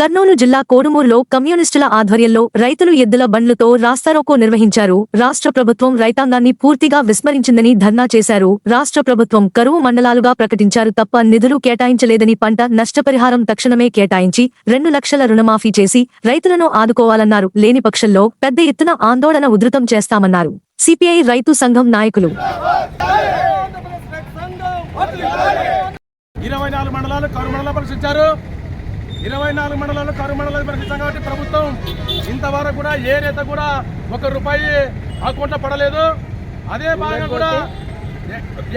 కర్నూలు జిల్లా కోడుమూరులో కమ్యూనిస్టుల ఆధ్వర్యంలో రైతులు ఎద్దుల బండ్లతో రాస్తారోకో నిర్వహించారు. రాష్ట్ర ప్రభుత్వం రైతాంగాన్ని పూర్తిగా విస్మరించిందని ధర్నా చేశారు. రాష్ట్ర ప్రభుత్వం కరువు మండలాలుగా ప్రకటించారు తప్ప నిధులు కేటాయించలేదని పంట నష్టపరిహారం తక్షణమే కేటాయించి రెండు లక్షల రుణమాఫీ చేసి రైతులను ఆదుకోవాలన్నారు. లేని పక్షంలో పెద్ద ఎత్తున ఆందోళన ఉధృతం చేస్తామన్నారు. సిపిఐ రైతు సంఘం నాయకులు. ఇరవై నాలుగు మండలాలు కరు మండలాలు పరిశీలించారు. ఇరవై నాలుగు మండలాలు కరు మండలాలు పరిశీలించాం కాబట్టి ప్రభుత్వం ఇంతవరకు కూడా ఏ నేత కూడా ఒక రూపాయి అకౌంట్లో పడలేదు. అదే భాగంగా కూడా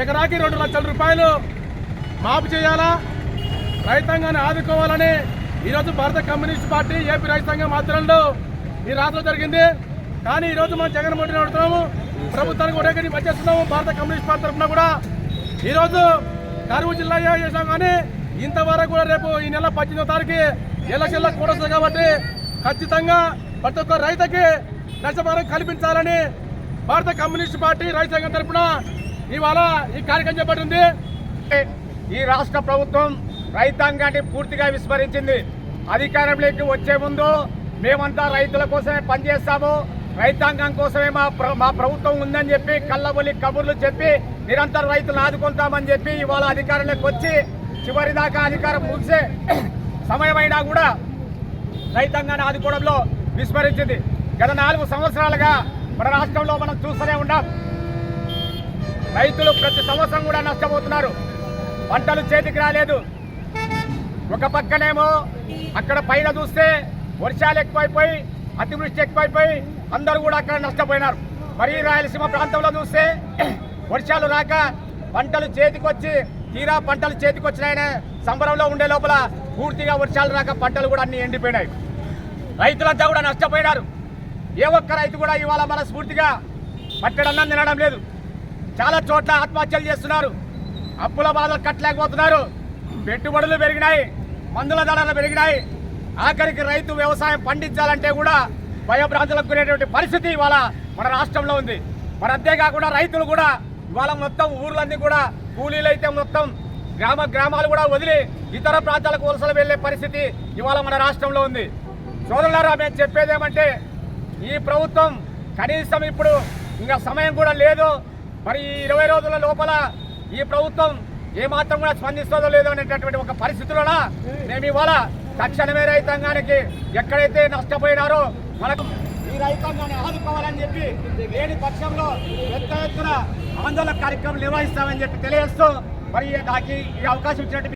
ఎకరాకి రెండు లక్షల రూపాయలు మాపు చేయాలా? రైతాంగాన్ని ఆదుకోవాలని ఈరోజు భారత కమ్యూనిస్ట్ పార్టీ ఏపీ రైతాంగం ఆధ్వర్యంలో ఈ రాత్రి జరిగింది. కానీ ఈరోజు మనం జగన్మోహన్ రెడ్డి అడుగుతున్నాము. ప్రభుత్వానికి ఒకటి వచ్చేస్తున్నాము భారత కమ్యూనిస్ట్ పార్టీ తరఫున కూడా ఈరోజు కరువు జిల్లా చేసాం కానీ ఇంతవరకు కూడా రేపు ఈ నెల పద్దెనిమిదో తారీఖు ఎలక్షన్లకు కూడా వస్తుంది కాబట్టి ఖచ్చితంగా ప్రతి ఒక్క రైతుకి నష్టపరం కల్పించాలని భారత కమ్యూనిస్ట్ పార్టీ రైతాంగం తరఫున ఇవాళ ఈ కార్యక్రమం చేపట్టింది. ఈ రాష్ట్ర ప్రభుత్వం రైతాంగాన్ని పూర్తిగా విస్మరించింది. అధికారంలోకి వచ్చే ముందు మేమంతా రైతుల కోసమే పనిచేస్తాము. రైతాంగం కోసమే మా మా ప్రభుత్వం ఉందని చెప్పి కళ్ళబొలి కబుర్లు చెప్పి నిరంతరం రైతులు ఆదుకుంటామని చెప్పి ఇవాళ అధికారంలోకి వచ్చి చివరి దాకా అధికారం ముగిసే సమయమైనా కూడా రైతాంగాన్ని ఆదుకోవడంలో విస్మరించింది. గత నాలుగు సంవత్సరాలుగా మన రాష్ట్రంలో మనం చూస్తూనే ఉన్నాం. రైతులు ప్రతి సంవత్సరం కూడా నష్టపోతున్నారు. పంటలు చేతికి రాలేదు. ఒక పక్కనేమో అక్కడ పైన చూస్తే వర్షాలు ఎక్కువైపోయి అతివృష్టి ఎక్కువైపోయి అందరూ కూడా అక్కడ నష్టపోయినారు. మరి రాయలసీమ ప్రాంతంలో చూస్తే వర్షాలు రాక పంటలు చేతికొచ్చి తీరా పంటలు చేతికొచ్చినాయనే సంబరంలో ఉండే లోపల పూర్తిగా వర్షాలు రాక పంటలు కూడా అన్ని ఎండిపోయినాయి. రైతులంతా కూడా నష్టపోయినారు. ఏ ఒక్క రైతు కూడా ఇవాళ మనస్ఫూర్తిగా పట్టడన్నం తినడం లేదు. చాలా చోట్ల ఆత్మహత్యలు చేస్తున్నారు. అప్పుల బాధలు కట్టలేకపోతున్నారు. పెట్టుబడులు పెరిగినాయి. మందుల ధరలు పెరిగినాయి. ఆఖరికి రైతు వ్యవసాయం పండించాలంటే కూడా భయభ్రాంతులకు గురేటువంటి పరిస్థితి ఇవాళ మన రాష్ట్రంలో ఉంది. మరి అంతేకాకుండా రైతులు కూడా ఇవాళ మొత్తం ఊర్లన్నీ కూడా కూలీలు అయితే మొత్తం గ్రామ గ్రామాలు కూడా వదిలి ఇతర ప్రాంతాలకు వలసలు వెళ్ళే పరిస్థితి ఇవాళ మన రాష్ట్రంలో ఉంది. సోదరులారా మేము చెప్పేది ఏమంటే ఈ ప్రభుత్వం కనీసం ఇప్పుడు ఇంకా సమయం కూడా లేదు. మరి ఈ ఇరవై రోజుల లోపల ఈ ప్రభుత్వం ఏమాత్రం కూడా స్పందిస్తుందో లేదో అనేటటువంటి ఒక పరిస్థితులన? మేము ఇవాళ తక్షణమే రైతాంగానికి ఎక్కడైతే నష్టపోయినారో మనకు ఈ రైతాంగాన్ని ఆదుకోవాలని చెప్పి లేని పక్షంలో పెద్ద ఎత్తున ఆందోళన కార్యక్రమం నిర్వహిస్తామని చెప్పి తెలియజేస్తూ మరి నాకు ఈ అవకాశం ఇచ్చినట్టు